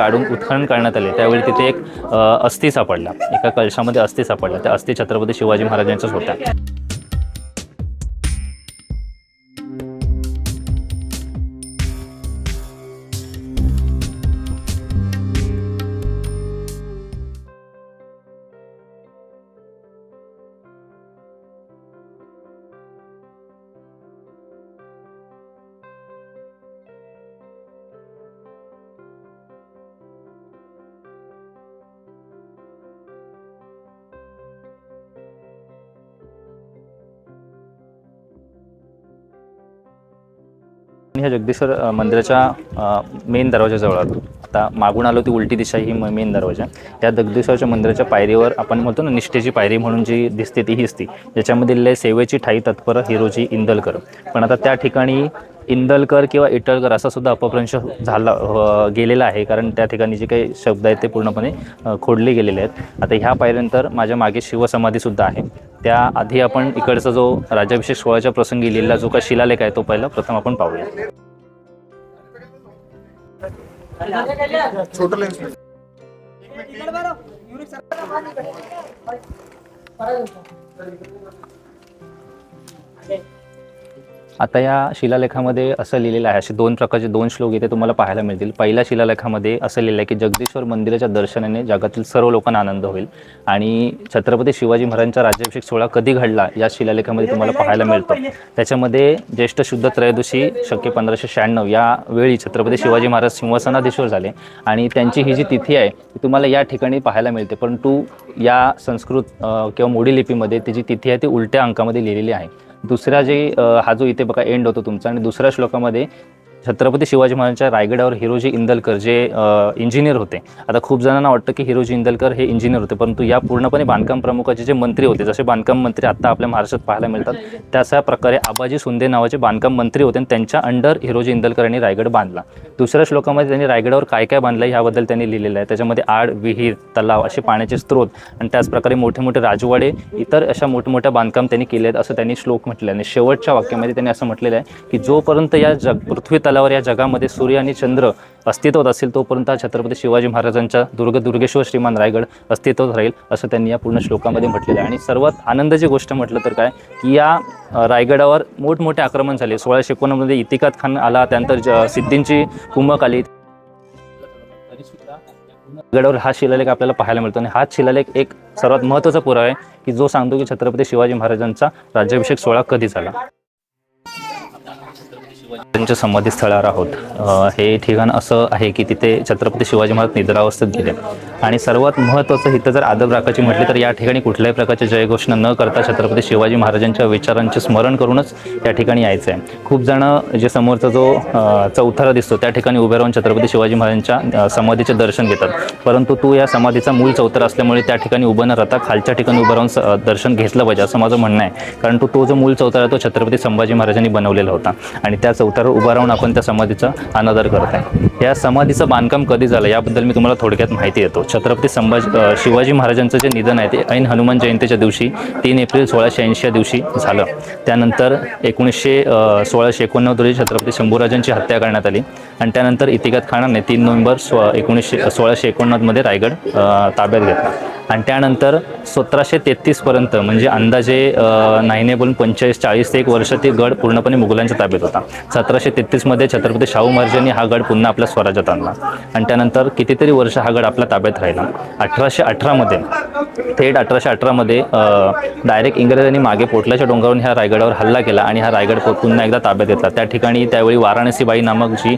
काढून उत्खनन करण्यात आले. त्यावेळी तिथे एक अस्थि सापडला. एका कलशामध्ये अस्थि सापडला. त्या अस्थि छत्रपती शिवाजी महाराजांच्याच होत्या. मी ह्या जगदीश्वर मंदिराच्या मेन दरवाजाजवळ आलो. आता मागून आलो ती उलटी दिशा ही मेन दरवाजा. त्या जगदीश्वरच्या मंदिराच्या पायरीवर आपण म्हणतो ना निष्ठेची पायरी म्हणून जी दिसते ती हीच ती. ज्याच्यामध्ये सेवेची ठाई तत्पर हिरोजी इंदलकर. पण आता त्या ठिकाणी इंदलकर किंवा इटलकर असा सुद्धा अपभ्रंश झाला गेलेला आहे. कारण त्या ठिकाणी जे काही शब्द आहेत ते पूर्णपणे खोडले गेलेले आहेत. आता ह्या पायऱ्यानंतर माझ्या मागे शिवसमाधीसुद्धा आहे. त्याआधी आपण इकडचा जो राज्याभिषेक सोहळ्याच्या प्रसंगी लिहिलेला जो काही शिलालेख आहे तो पहिला प्रथम आपण पाहूया. छोटं आता या शिलालेखामध्ये असं लिहिलेलं आहे असे दोन प्रकारचे दोन श्लोक इथे तुम्हाला पाहायला मिळतील. पहिल्या शिलालेखामध्ये असं लिहिलं आहे की जगदीश्वर मंदिराच्या दर्शनाने जगातील सर्व लोकांना आनंद होईल. आणि छत्रपती शिवाजी महाराजांचा राज्याभिषेक सोहळा कधी घडला या शिलालेखामध्ये तुम्हाला पाहायला मिळतो. त्याच्यामध्ये ज्येष्ठ शुद्ध त्रयोदशी शक्य पंधराशे शहाण्णव या वेळी छत्रपती शिवाजी महाराज सिंहासनाधीश्वर झाले. आणि त्यांची ही जी तिथी आहे ती तुम्हाला या ठिकाणी पाहायला मिळते. परंतु या संस्कृत किंवा मोडी लिपीमध्ये ती जी तिथी आहे ती उलट्या अंकामध्ये लिहिलेली आहे. दुसरा जे हा जो इथे बघा एंड होतो तुमचा आणि दुसऱ्या श्लोकामध्ये छत्रपती शिवाजी महाराजांच्या रायगडावर हिरोजी इंदलकर जे इंजिनियर होते. आता खूप जणांना वाटतं की हिरोजी इंदलकर हे इंजिनियर होते परंतु या पूर्णपणे बांधकाम प्रमुखाचे जे मंत्री होते जसे बांधकाम मंत्री आता आपल्या महाराष्ट्रात पाहायला मिळतात त्याच्या प्रकारे आबाजी सुंदे नावाचे बांधकाम मंत्री होते आणि त्यांच्या अंडर हिरोजी इंदलकर यांनी रायगड बांधला. दुसऱ्या श्लोकामध्ये त्यांनी रायगडावर काय काय बांधलं ह्याबद्दल त्यांनी लिहिलेलं आहे. त्याच्यामध्ये आड विहीर तलाव असे पाण्याचे स्रोत आणि त्याचप्रकारे मोठे मोठे राजवाडे इतर अशा मोठमोठ्या बांधकाम त्यांनी केले आहेत असं त्यांनी श्लोक म्हटलं आणि शेवटच्या वाक्यामध्ये त्यांनी असं म्हटलेलं आहे की जोपर्यंत या जग पृथ्वी तलावर या जगामध्ये सूर्य आणि चंद्र अस्तित्वात असेल तोपर्यंत छत्रपती शिवाजी महाराजांच्या दुर्ग दुर्गेश्वर श्रीमान रायगड अस्तित्वात राहील असं त्यांनी या पूर्ण श्लोकामध्ये म्हटलेलं आहे. आणि सर्वात आनंदाची गोष्ट म्हटलं तर काय की या रायगडावर मोठमोठे आक्रमण झाले. सोळाशे एकोणमध्ये इतिकात खान आला त्यानंतर ज सिद्धींची कुंभक आली. गडावर हा शिलालेख आपल्याला पाहायला मिळतो. आणि हा शिलालेख एक सर्वात महत्त्वाचा पुरावा आहे की जो सांगतो की छत्रपती शिवाजी महाराजांचा राज्याभिषेक सोहळा कधी झाला. त्यांच्या समाधीस्थळावर आहोत. हे ठिकाण असं आहे की तिथे छत्रपती शिवाजी महाराज निद्रावस्थेत गेले. आणि सर्वात महत्त्वाचं इथं जर आदब राखायची म्हटली तर या ठिकाणी कुठल्याही प्रकारची जयघोषणा न करता छत्रपती शिवाजी महाराजांच्या विचारांचे स्मरण करूनच या ठिकाणी यायचं आहे खूप जणं जे समोरचा जो चौथारा दिसतो त्या ठिकाणी उभे राहून छत्रपती शिवाजी महाराजांच्या समाधीचे दर्शन घेतात. परंतु तू या समाधीचा मूळ चौथरा असल्यामुळे त्या ठिकाणी उभं न राहता खालच्या ठिकाणी उभं राहून स- दर्शन घेतलं पाहिजे असं माझं म्हणणं आहे. कारण तो तो जो मूळ चौथरा आहे तो छत्रपती संभाजी महाराजांनी बनवलेला होता. आणि त्याच चौथ्यावर उभा राहून आपण त्या समाधीचा अनादर करत आहे. या समाधीचं बांधकाम कधी झालं याबद्दल मी तुम्हाला थोडक्यात माहिती देतो. छत्रपती संभाजी शिवाजी महाराजांचं जे निधन आहे ते ऐन हनुमान जयंतीच्या दिवशी तीन एप्रिल सोळाशे ऐंशी या दिवशी झालं. त्यानंतर एकोणीसशे सोळाशे एकोणनव्वद रोजी छत्रपती शंभूराजांची हत्या करण्यात आली. आणि त्यानंतर इतिकात खानाने तीन नोव्हेंबर स्व एकोणीसशे सोळाशे एकोणनव्वदमध्ये रायगड ताब्यात घेतला. आणि त्यानंतर सतराशे तेहतीसपर्यंत म्हणजे अंदाजे नाहीने बोलून पंचेचाळीस चाळीस ते एक वर्ष ते गड पूर्णपणे मुघलांच्या ताब्यात होता. सतराशे तेहतीसमध्ये छत्रपती शाहू महाराजांनी हा गड पुन्हा आपल्या स्वराज्यात आणला. आणि त्यानंतर कितीतरी वर्ष हा गड आपल्या ताब्यात राहिला. अठराशे अठरामध्ये थेट अठराशे अठरामध्ये डायरेक्ट इंग्रजांनी मागे पोटल्याच्या डोंगरावरून ह्या रायगडावर हल्ला केला आणि हा रायगड पुन्हा एकदा ताब्यात घेतला. त्या ठिकाणी त्यावेळी वाराणसीबाई नामक जी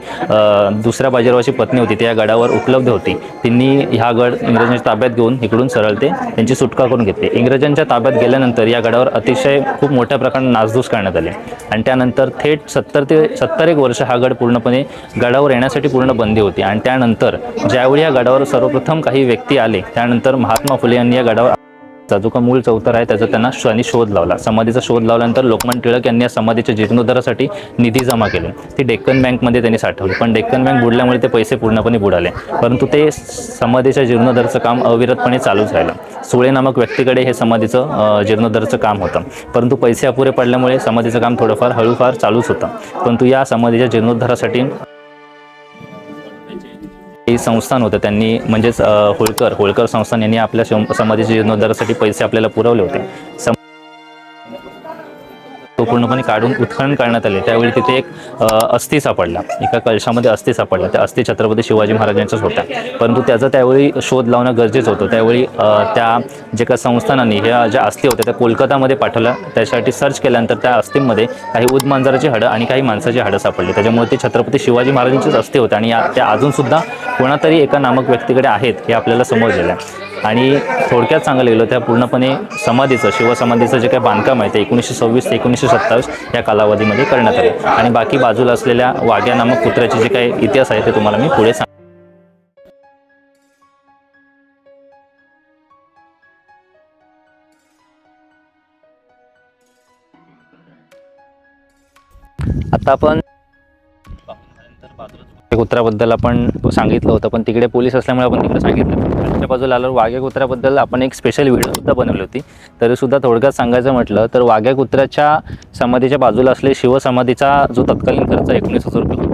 दुसऱ्या बाजीरावाची पत्नी होती ती या गडावर उपलब्ध होती. त्यांनी ह्या गड इंग्रजांच्या ताब्यात घेऊन इकडून सरळ ते त्यांची सुटका करून घेतली. इंग्रजांच्या ताब्यात गेल्यानंतर या गडावर अतिशय खूप मोठ्या प्रकारे नासधूस करण्यात आली. आणि त्यानंतर थेट सत्तर ते सत्तर एक वर्ष हा गड पूर्णपणे गडावर येण्यासाठी पूर्ण बंदी होती. आणि त्यानंतर ज्यावेळी या गडावर सर्वप्रथम काही व्यक्ती आले त्यानंतर महात्मा फुले यांनी या गडावर चा जो का मूळ चौथर आहे त्याचा त्यांना त्यांनी शोध लावला. समाधीचा शोध लावल्यानंतर लोकमान टिळक यांनी या समाधीच्या जीर्णोद्धारासाठी निधी जमा केले. ती डेक्कन बँकमध्ये त्यांनी साठवली. पण डेक्कन बँक बुडल्यामुळे ते पैसे पूर्णपणे बुडाले. परंतु ते समाधीच्या जीर्णोद्धाराचं काम अविरतपणे चालूच राहिलं. सुळे नामक व्यक्तीकडे हे समाधीचं जीर्णोद्धाराचं काम होतं. परंतु पैसे अपुरे पडल्यामुळे समाधीचं काम थोडंफार हळूफार चालूच होतं. परंतु या समाधीच्या जीर्णोद्धारासाठी काही संस्थान होतं. त्यांनी म्हणजेच होळकर होळकर संस्थान यांनी आपल्या समाधीच्या जीर्णोद्धारासाठी पैसे आपल्याला पुरवले होते. सम तो पूर्णपणे काढून उत्खनन करण्यात आले. त्यावेळी तिथे एक अस्थि सापडला. एका कलशामध्ये अस्थि सापडला. त्या अस्थि छत्रपती शिवाजी महाराजांच्याच होत्या. परंतु त्याचा त्यावेळी शोध लावणं गरजेचं होतं. त्यावेळी त्या जे काही संस्थानांनी ह्या ज्या अस्थि होत्या त्या कोलकातामध्ये पाठवल्या. त्यासाठी सर्च केल्यानंतर त्या अस्थींमध्ये काही उदमांजराची हाडं आणि काही माणसाची हाडं सापडली. त्याच्यामुळे ते छत्रपती शिवाजी महाराजांचीच अस्थि होते आणि या त्या अजूनसुद्धा कोणातरी एका नामक व्यक्तीकडे आहेत हे आपल्याला समजलेलं आहे. आणि थोडक्यात सांगायला गेलं त्या पूर्णपणे समाधीचं शिवसमाधीचं जे काही बांधकाम आहे ते एकोणीसशे सव्वीस ते एकोणीसशे सत्तावीस या कालावधीमध्ये करण्यात आलं. आणि बाकी बाजूला असलेल्या वाघ्या नामक कुत्र्याचे जे काही इतिहास आहे ते तुम्हाला मी पुढे सांग आता आपण कुत्र्याबद्दल आपण सांगितलं होतं पण तिकडे पोलीस असल्यामुळे आपण तिकडे सांगितलं आमच्या बाजूला आल्यावर वाघ्या कुत्र्याबद्दल आपण एक स्पेशल व्हिडिओसुद्धा बनवली होती. तरीसुद्धा थोडक्यात सांगायचं म्हटलं तर वाघ्या कुत्र्याच्या समाधीच्या बाजूला असले शिवसमाधीचा जो तत्कालीन खर्च एकोणीस हजार रुपये होता.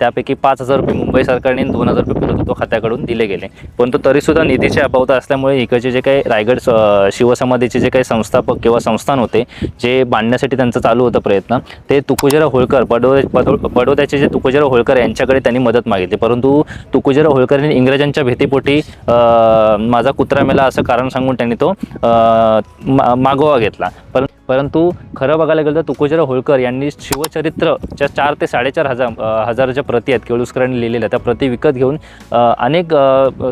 त्यापैकी पाच हजार रुपये मुंबई सरकारने दोन हजार रुपये प्रभुत्व खात्याकडून दिले गेले. परंतु तरीसुद्धा निधीचे अभावता असल्यामुळे इकडचे जे काही रायगड स- शिवसमाधीचे जे काही संस्थापक किंवा संस्थान होते जे बांधण्यासाठी त्यांचं चालू होतं प्रयत्न ते तुकोजीराव होळकर बडोदे बडोद्याचे जे तुकोजीराव होळकर यांच्याकडे त्यांनी मदत मागितली. परंतु तुकोजीराव होळकर यांनी इंग्रजांच्या भीतीपोटी माझा कुत्रा मेला असं कारण सांगून त्यांनी तो मा- मागोवा घेतला. पण परंतु खरं बघायला गेलं तर तुकोजीराव होळकर यांनी शिवचरित्रच्या चार ते साडेचार हजार अं, हजाराच्या प्रती आहेत केळुस्करांनी लिहिलेल्या त्या प्रती विकत घेऊन अनेक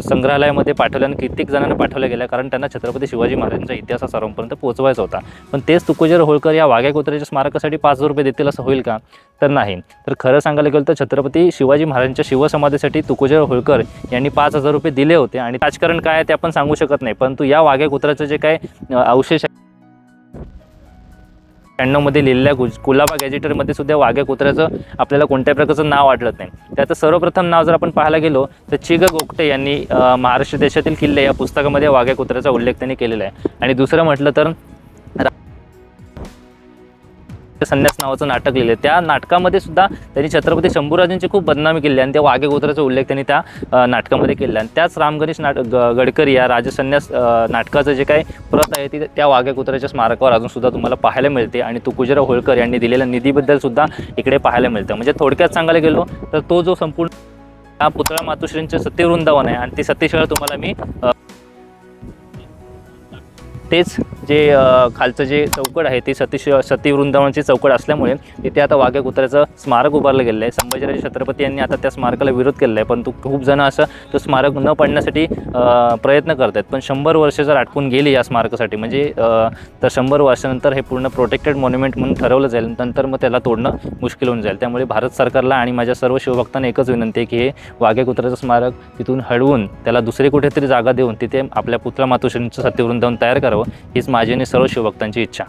संग्रहालयामध्ये पाठवल्या आणि कित्येक जणांना पाठवल्या गेल्या कारण त्यांना छत्रपती शिवाजी महाराजांचा इतिहास हा सर्वांपर्यंत पोहोचवायचा होता. पण तेच तुकोजीराव होळकर या वाघ्या कुत्र्याच्या स्मारकासाठी पाच हजार रुपये देतील असं होईल का? तर नाही. तर खरं सांगायला गेलं तर छत्रपती शिवाजी महाराजांच्या शिवसमाधीसाठी तुकोजीराव होळकर यांनी पाच हजार रुपये दिले होते आणि राजकारण काय आहे ते आपण सांगू शकत नाही. परंतु या वाघ्या कुत्र्याचं जे काय अवशेष आहे त्र्याण्णवमध्ये लिहिलेल्या गुज कुलाबा गॅजेटरमध्ये सुद्धा वाघ्या कुत्र्याचं आपल्याला कोणत्या प्रकारचं नाव आढळत नाही. त्याचं सर्वप्रथम नाव जर आपण पाहायला गेलो तर चिग गोगटे यांनी महाराष्ट्र देशातील किल्ले या पुस्तकामध्ये वाघ्या कुत्र्याचा उल्लेख त्यांनी केलेला आहे. आणि दुसरं म्हटलं तर संन्यास नावाचं नाटक लिहिलं त्या नाटकामध्ये सुद्धा त्यांनी छत्रपती शंभूराजांची खूप बदनामी केली आणि त्या वाघे गोत्राचा उल्लेख त्यांनी त्या नाटकामध्ये केला. आणि त्याच रामगणेश नाट ग- गडकरी या राजसन्यास नाटकाचं जे काही प्रत आहे ती त्या वाघे कुत्र्याच्या स्मारकावर अजून सुद्धा तुम्हाला पाहायला मिळते. आणि तुकुजीराव होळकर यांनी दिलेल्या निधीबद्दल सुद्धा इकडे पाहायला मिळतं. म्हणजे थोडक्यात सांगायला गेलो तर तो जो संपूर्ण हा पुतळा मातोश्रींचे सत्यवृंदावन आहे आणि ते सत्यशाळा तुम्हाला मी तेच जे खालचं जे चौकड आहे ते सती सती वृंदावनची चौकड असल्यामुळे तिथे आता वाघ्या कुत्र्याचं स्मारक उभारलं गेलं आहे. संभाजीराजे छत्रपती यांनी आता त्या स्मारकाला विरोध केलेला आहे. परंतु खूप जण असं तो स्मारक न पडण्यासाठी प्रयत्न करत आहेत पण शंभर वर्ष जर आटपून गेली या स्मारकासाठी म्हणजे तर शंभर वर्षानंतर हे पूर्ण प्रोटेक्टेड मॉन्युमेंट म्हणून ठरवलं जाईल. नंतर मग त्याला तोडणं मुश्किल होऊन जाईल. त्यामुळे भारत सरकारला आणि माझ्या सर्व शिवभक्तांना एकच विनंती आहे की हे वाघ्या कुत्र्याचं स्मारक तिथून हळवून त्याला दुसरी कुठेतरी जागा देऊन तिथे आपल्या पुतळा मातोश्रींचं सत्यवृंदावन तयार करावं. हीच माझी आणि सर्व शिवभक्तांची इच्छा.